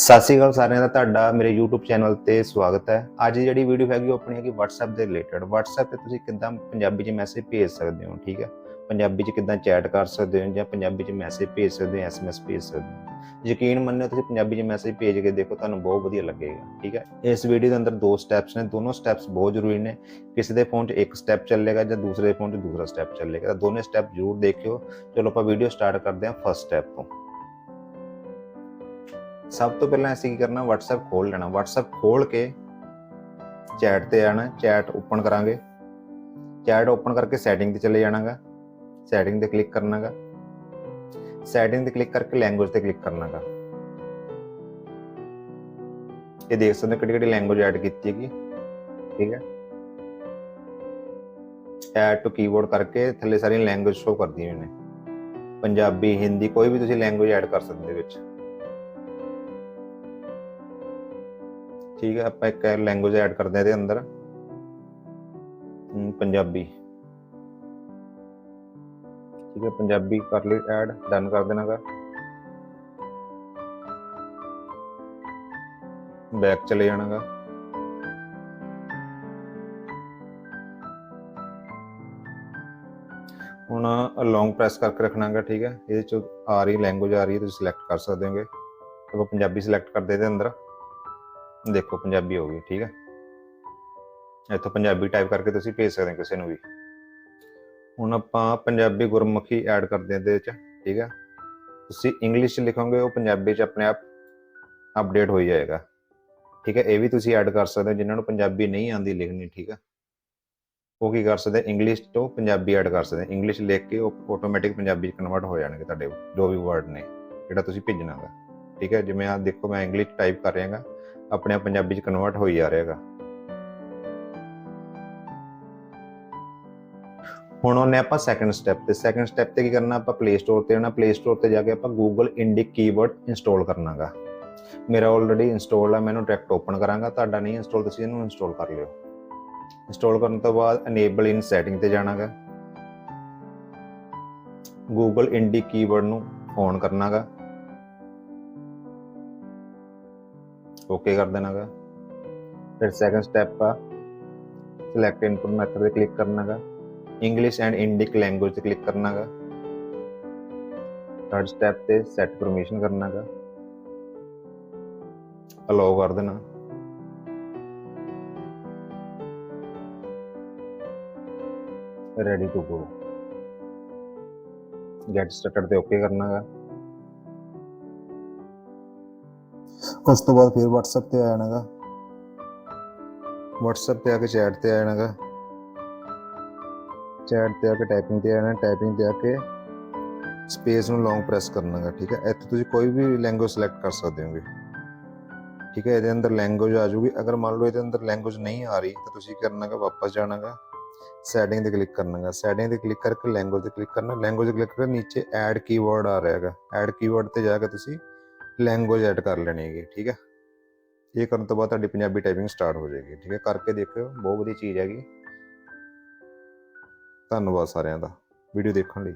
ਸਤਿ ਸ਼੍ਰੀ ਅਕਾਲ ਸਾਰਿਆਂ ਦਾ, ਤੁਹਾਡਾ ਮੇਰੇ YouTube ਚੈਨਲ ਤੇ ਸਵਾਗਤ ਹੈ। ਅੱਜ ਜਿਹੜੀ ਵੀਡੀਓ ਹੈਗੀ ਉਹ ਆਪਣੀ ਹੈਗੀ WhatsApp ਦੇ ਰਿਲੇਟਡ WhatsApp ਤੇ ਤੁਸੀਂ ਕਿੱਦਾਂ ਪੰਜਾਬੀ 'ਚ ਮੈਸੇਜ ਭੇਜ ਸਕਦੇ ਹੋ, ਠੀਕ ਹੈ? ਪੰਜਾਬੀ 'ਚ ਕਿੱਦਾਂ ਚੈਟ ਕਰ ਸਕਦੇ ਹੋ ਜਾਂ ਪੰਜਾਬੀ 'ਚ ਮੈਸੇਜ ਭੇਜ ਸਕਦੇ ਹੋ, SMS ਭੇਜ ਸਕਦੇ ਹੋ? ਯਕੀਨ ਮੰਨਿਓ ਤੁਸੀਂ ਪੰਜਾਬੀ 'ਚ ਮੈਸੇਜ ਭੇਜ ਕੇ ਦੇਖੋ, ਤੁਹਾਨੂੰ ਬਹੁਤ ਵਧੀਆ ਲੱਗੇਗਾ, ਠੀਕ ਹੈ? ਇਸ ਵੀਡੀਓ ਦੇ ਅੰਦਰ ਦੋ ਸਟੈਪਸ ਨੇ, ਦੋਨੋਂ ਸਟੈਪਸ ਬਹੁਤ ਜ਼ਰੂਰੀ ਨੇ। ਕਿਸੇ ਦੇ ਫੋਨ 'ਚ ਇੱਕ ਸਟੈਪ ਚੱਲੇਗਾ ਜਾਂ ਦੂਸਰੇ ਫੋਨ 'ਚ ਦੂਸਰਾ ਸਟੈਪ ਚੱਲੇਗਾ। ਤਾਂ ਦੋਨੇ ਸਟੈਪ ਜ਼ਰੂਰ ਦੇਖਿਓ। ਚਲੋ ਆਪਾਂ ਵੀਡੀਓ ਸਟਾਰਟ ਕਰਦੇ ਹਾਂ ਫਸਟ ਸਟੈਪ ਤੋਂ। ਸਭ ਤੋਂ ਪਹਿਲਾਂ ਅਸੀਂ ਕੀ ਕਰਨਾ, WhatsApp ਖੋਲ ਲੈਣਾ। WhatsApp ਖੋਲ ਕੇ ਚੈਟ ਤੇ ਆਣਾ ਚੈਟ ਓਪਨ ਕਰਾਂਗੇ। ਚੈਟ ਓਪਨ ਕਰਕੇ ਸੈਟਿੰਗ ਤੇ ਚਲੇ ਜਾਣਾਗਾ। ਸੈਟਿੰਗ ਤੇ ਕਲਿੱਕ ਕਰਨਾਗਾ। ਸੈਟਿੰਗ ਤੇ ਕਲਿੱਕ ਕਰਕੇ ਲੈਂਗੁਏਜ ਤੇ ਕਲਿੱਕ ਕਰਨਾਗਾ। ਇਹ ਦੇਖ ਸਕਦੇ ਹੋ ਕਿਹੜੀ ਕਿਹੜੀ ਲੈਂਗੁਏਜ ਐਡ ਕੀਤੀ ਹੈਗੀ। ਠੀਕ ਹੈ। ਐਡ ਟੂ ਕੀਬੋਰਡ ਕਰਕੇ ਥੱਲੇ ਸਾਰੀਆਂ ਲੈਂਗੁਏਜ ਸ਼ੋ ਕਰਦੀਆਂ ਨੇ। ਪੰਜਾਬੀ, ਹਿੰਦੀ, ਕੋਈ ਵੀ ਤੁਸੀਂ ਲੈਂਗੁਏਜ ਐਡ ਕਰ ਸਕਦੇ ਵਿੱਚ। ਠੀਕ ਹੈ, ਆਪਾਂ ਇੱਕ ਲੈਂਗੁਏਜ ਐਡ ਕਰਦੇ ਹਾਂ ਇਹਦੇ ਅੰਦਰ। ਪੰਜਾਬੀ। ਠੀਕ ਹੈ, ਪੰਜਾਬੀ ਕਰ ਲਈ ਐਡ ਡਨ ਕਰ ਦੇਣਾਗਾ। ਬੈਕ ਚਲੇ ਜਾਣਾਗਾ। ਹੁਣ ਲੌਂਗ ਪ੍ਰੈਸ ਕਰਕੇ ਰੱਖਣਾਗਾ, ਠੀਕ ਹੈ। ਇਹਦੇ ਚ ਆ ਰਹੀ ਲੈਂਗੁਏਜ ਆ ਰਹੀ ਹੈ, ਤੁਸੀਂ ਸਿਲੈਕਟ ਕਰ ਸਕਦੇ ਹੋਗੇ। ਆਪਾਂ ਪੰਜਾਬੀ ਸਿਲੈਕਟ ਕਰਦੇ ਇਹਦੇ ਅੰਦਰ। ਦੇਖੋ, ਪੰਜਾਬੀ ਹੋ ਗਈ, ਠੀਕ ਹੈ ਇੱਥੋਂ ਪੰਜਾਬੀ ਟਾਈਪ ਕਰਕੇ ਤੁਸੀਂ ਭੇਜ ਸਕਦੇ ਹੋ ਕਿਸੇ ਨੂੰ ਵੀ। ਹੁਣ ਆਪਾਂ ਪੰਜਾਬੀ ਗੁਰਮੁਖੀ ਐਡ ਕਰਦੇ ਹਾਂ ਇਹਦੇ ਵਿੱਚ, ਠੀਕ ਹੈ ਤੁਸੀਂ ਇੰਗਲਿਸ਼ ਚ ਲਿਖੋਗੇ, ਉਹ ਪੰਜਾਬੀ ਚ ਆਪਣੇ ਆਪ ਅਪਡੇਟ ਹੋ ਜਾਏਗਾ। ਠੀਕ ਹੈ ਇਹ ਵੀ ਤੁਸੀਂ ਐਡ ਕਰ ਸਕਦੇ ਹੋ, ਜਿਨ੍ਹਾਂ ਨੂੰ ਪੰਜਾਬੀ ਨਹੀਂ ਆਉਂਦੀ ਲਿਖਣੀ, ਠੀਕ ਹੈ ਉਹ ਕੀ ਕਰ ਸਕਦੇ ਇੰਗਲਿਸ਼ ਤੋਂ ਪੰਜਾਬੀ ਐਡ ਕਰ ਸਕਦੇ ਇੰਗਲਿਸ਼ ਲਿਖ ਕੇ ਉਹ ਆਟੋਮੈਟਿਕ ਪੰਜਾਬੀ ਚ ਕਨਵਰਟ ਹੋ ਜਾਣਗੇ ਤੁਹਾਡੇ ਜੋ ਵੀ ਵਰਡ ਨੇ, ਜਿਹੜਾ ਤੁਸੀਂ ਭੇਜਣਾ ਹੈ ਠੀਕ ਹੈ ਜਿਵੇਂ ਆ ਦੇਖੋ, ਮੈਂ ਇੰਗਲਿਸ਼ ਟਾਈਪ ਕਰ ਰਿਹਾਗਾ। ਆਪਣੇ ਆਪ ਪੰਜਾਬੀ ਚ ਕਨਵਰਟ ਹੋਈ ਜਾ ਰਿਹਾ ਰਿਹਾਗਾ ਹੁਣ ਉਹਨੇ ਆਪਾਂ ਸੈਕੰਡ ਸਟੈਪ ਤੇ ਸੈਕੰਡ ਸਟੈਪ ਤੇ ਕੀ ਕਰਨਾ? ਆਪਾਂ ਪਲੇ ਸਟੋਰ ਤੇ ਜਾਣਾ ਪਲੇ ਸਟੋਰ ਤੇ ਜਾ ਕੇ ਆਪਾਂ Google Indic ਕੀਵਰਡ ਇੰਸਟਾਲ ਕਰਨਾਗਾ। ਮੇਰਾ ਆਲਰੇਡੀ ਇੰਸਟਾਲ ਆ, ਮੈਨੂੰ ਡਾਇਰੈਕਟ ਓਪਨ ਕਰਾਂਗਾ। ਤੁਹਾਡਾ ਨਹੀਂ ਇੰਸਟਾਲ ਤੁਸੀਂ ਇਹਨੂੰ ਇੰਸਟਾਲ ਕਰ ਲਿਓ। ਇੰਸਟਾਲ ਕਰਨ ਤੋਂ ਬਾਅਦ ਅਨੇਬਲ ਇਨ ਸੈਟਿੰਗ ਤੇ ਜਾਣਾਗਾ। Google Indic ਕੀਵਰਡ ਨੂੰ ਔਨ ਕਰਨਾਗਾ। ਓਕੇ ਕਰ ਦੇਣਾਗਾ। ਫਿਰ ਸੈਕੰਡ ਸਟੈਪ ਆ ਸਿਲੈਕਟ ਇਨਪੁਟ ਮੈਥਡ ਤੇ ਕਲਿੱਕ ਕਰਨਾਗਾ। ਇੰਗਲਿਸ਼ ਐਂਡ ਇੰਡਿਕ ਲੈਂਗੁਏਜ ਤੇ ਕਲਿੱਕ ਕਰਨਾਗਾ। ਥਰਡ ਸਟੈਪ ਤੇ ਸੈਟ ਪਰਮਿਸ਼ਨ ਕਰਨਾਗਾ। ਅਲਾਉ ਕਰ ਦੇਣਾ। Ready to go get started ਤੇ ਓਕੇ ਕਰਨਾਗਾ। ਉਸ ਤੋਂ ਬਾਅਦ ਫਿਰ WhatsApp ਤੇ ਆ ਜਾਣਾਗਾ। WhatsApp ਤੇ ਆ ਕੇ ਚੈਟ ਤੇ ਆ ਜਾਣਾਗਾ। ਚੈਟ ਤੇ ਆ ਕੇ ਟਾਈਪਿੰਗ ਤੇ ਆ ਜਾਣਾ ਟਾਈਪਿੰਗ ਤੇ ਆ ਕੇ ਸਪੇਸ ਨੂੰ ਲੌਂਗ ਪ੍ਰੈਸ ਕਰਨਾਗਾ, ਠੀਕ ਹੈ? ਇੱਥੇ ਤੁਸੀਂ ਕੋਈ ਵੀ ਲੈਂਗੁਏਜ ਸਿਲੈਕਟ ਕਰ ਸਕਦੇ ਹੋਗੇ। ਠੀਕ ਹੈ, ਇਹਦੇ ਅੰਦਰ ਲੈਂਗੁਏਜ ਆ ਜੂਗੀ ਅਗਰ ਮੰਨ ਲਓ ਇਹਦੇ ਅੰਦਰ ਲੈਂਗੁਏਜ ਨਹੀਂ ਆ ਰਹੀ, ਤਾਂ ਤੁਸੀਂ ਕਰਨਾਗਾ, ਵਾਪਸ ਜਾਣਾਗਾ। ਸੈਟਿੰਗ ਤੇ ਕਲਿੱਕ ਕਰਨਾਗਾ। ਸੈਟਿੰਗ ਤੇ ਕਲਿੱਕ ਕਰਕੇ ਲੈਂਗੁਏਜ ਤੇ ਕਲਿੱਕ ਕਰਨਾ। ਲੈਂਗੁਏਜ ਤੇ ਕਲਿੱਕ ਕਰਕੇ ਨੀਚੇ ਐਡ ਕੀਵਰਡ ਆ ਰਿਹਾ ਹੈਗਾ ਐਡ ਕੀਵਰਡ ਤੇ ਜਾ ਕੇ ਤੁਸੀਂ। ਲੈਂਗੁਏਜ ਐਡ ਕਰ ਲੈਣੀ ਹੈਗੀ, ਠੀਕ ਹੈ? ਇਹ ਕਰਨ ਤੋਂ ਬਾਅਦ ਤੁਹਾਡੀ ਪੰਜਾਬੀ ਟਾਈਪਿੰਗ ਸਟਾਰਟ ਹੋ ਜਾਏਗੀ, ਠੀਕ ਹੈ? ਕਰਕੇ ਦੇਖਿਓ, ਬਹੁਤ ਵਧੀਆ ਚੀਜ਼ ਹੈਗੀ। ਧੰਨਵਾਦ ਸਾਰਿਆਂ ਦਾ ਵੀਡੀਓ ਦੇਖਣ ਲਈ।